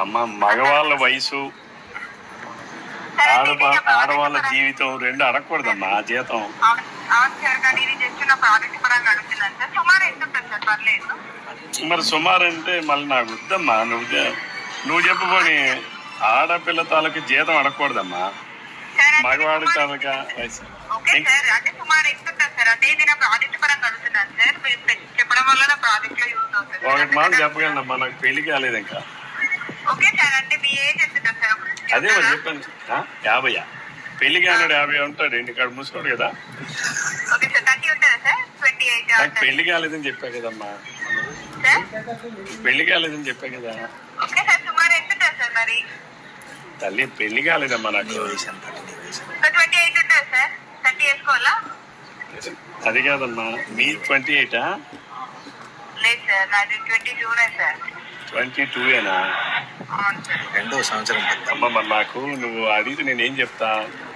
అమ్మ మగవాళ్ళ వయసు ఆడవా. ఆడవాళ్ళ జీవితం రెండు అడగకూడదమ్మా జీతం. సార్ పర్లేదు. మరి సుమారు అంటే మళ్ళీ నాకు వద్దమ్మా నువ్వు నువ్వు చెప్పుకొని ఆడపిల్ల తాలూకు జీతం అడగకూడదమ్మా. మగవాడి తాలూకా వయసు వల్ల ప్రాజెక్ట్లో యూజ్ అవుతుంది. నాకు పెళ్ళి కాలేదు ఇంకా. ఓకే సార్ అంటే మీ ఏజ్ ఎంత ఉంటుంది సార్ ఒకసారి అదే మరి? చెప్పాను? యాభైయా? పెళ్ళి కానాడు యాభై ఉంటాడు ముసుకోడు కదా. ఓకే సార్ థర్టీ ఉంటుందా సార్? ట్వంటీ ఎయిట్ నాకు పెళ్ళి కాలేదని చెప్పా కదమ్మా. పెళ్ళి కాలేదని చెప్పా కదా. ఓకే సార్ సుమారు ఎంత ఉంటుంది సార్ మరి? తల్లి పెళ్ళి కాలేదమ్మా నాకు. ట్వంటీ ఎయిట్ ఉంటుంది సార్? థర్టీ వేసుకోవాలా? అది కాదమ్మా మీ ట్వంటీ ఎయిటా? లేదు సార్ నాది ట్వంటీ టూనే సార్ ట్వంటీ టూ ఏనా అవును. సార్ రెండో సంవత్సరం పెద్ద అమ్మ మరి నాకు నువ్వు అడిగితే నేను ఏం చెప్తా?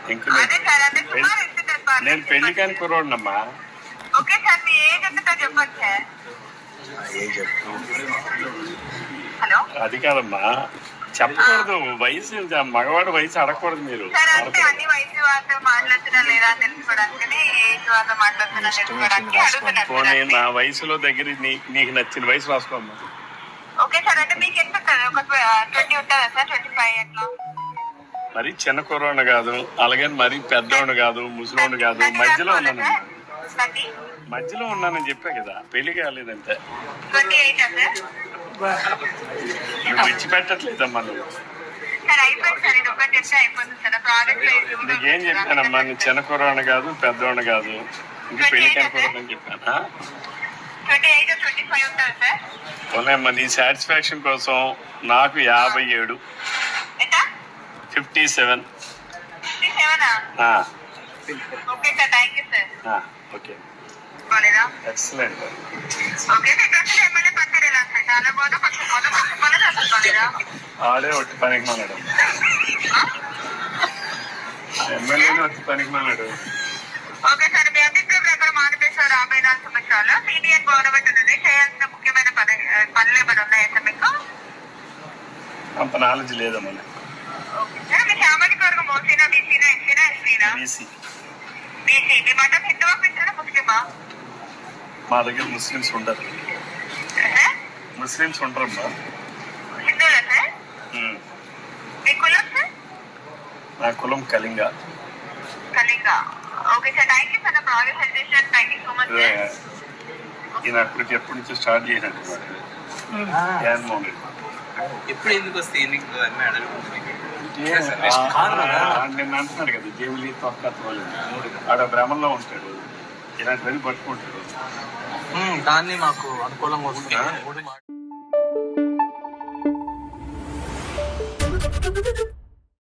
ఇంక అదే నేను- సార్ అంటే సుమారు ఎంత ఉంటుంది సార్? నేను పెళ్ళి కాని కుర్రోడినమ్మా. ఓకే సార్ మీ ఏజ్ ఎంతతో చెప్పండి సార్? ఏం చెప్పు. హలో? అది కాదమ్మా. చెప్పకూడదు వయసు మగవాడి వయసు అడగకూడదు మీరు. సార్ అంటే అన్ని వయసు వాళ్ళతో మాట్లాడుతున్నా లేదా అని తెలుసుకోవడానికి ఏజ్ వాళ్ళతో మాట్లాడుతున్నా తెలుసుకోవడానికి అడుగుతున్నాను పోనీ నా వయసులో దగ్గర నీకు నచ్చిన వయసు రాసుకోమ్మా ఓకే సార్ అంటే మీకు ఎంత ఉంటుంది ఒక ట్వంటీ ఉంటుందా సార్? ట్వంటీ ఫైవ్ అట్లా? మరి చిన్న కుర్రోడు కాదు అలాగే మరి పెద్దోడు కాదు ముసలోడు కాదు మధ్యలో ఉన్నాను. మధ్యలో ఉన్నానని చెప్పా కదా పెళ్ళి కాలేదంటే. విడిచిపెట్టట్లేదమ్మా నువ్వు. ఇది నీకేం చెప్పానమ్మా? నీ చిన్న కుర్రోడు కాదు పెద్దోడు కాదు. ఇంక పెళ్ళి కాని కుర్రోడు అని చెప్పానా? పోలేమ్మా నీ సాటిస్ఫాక్షన్ కోసం నాకు యాభై ఏడు. Fifty seven. Okay excellent. ఆడే ఒకటి పనికి మానాడు ఎమ్మెల్యేని వచ్చి పనికి ఓకే సార్ మీ అభిప్రాయం ప్రకారం ఆంధ్రప్రదేశ్ రాబోయే నాలుగు సంవత్సరాలు సిబిఎన్ గవర్నమెంట్ ఉంది చేయాల్సిన ముఖ్యమైన పని పనులు ఏమైనా ఉన్నాయా సార్ మీకు? అంత నాలెడ్జ్ లేదమ్మా ఓకే. సార్ మీ సామాజిక వర్గం ఓసీనా బీసీనా ఎస్సీనా ఎస్సీనా బీసీ. బీసీ. మీ మతం హిందువా క్రిస్టియనా ముస్లిమా? మా దగ్గర ముస్లిమ్స్ ఉండరు. Muslims ఉండరమ్మా హిందువులా sir? ఉమ్. మీ కులం సార్? నా కులం సార్ ఈయన అప్పటికి ఎప్పటి నుంచో స్టార్ట్ చేసినట్టు జగన్మోహన్ రెడ్డి ఎప్పుడు ఎందుకు వస్తాయి ఎన్నికలు అన్నీ నిన్న అంటున్నాడు కదా జేబులి తొక్క తోలేదు ఆడ భ్రమంలో ఉంటాడు. ఇలాంటివన్నీ పట్టుకుంటాడు. దాన్ని మాకు అనుకూలంగా వస్తుంది.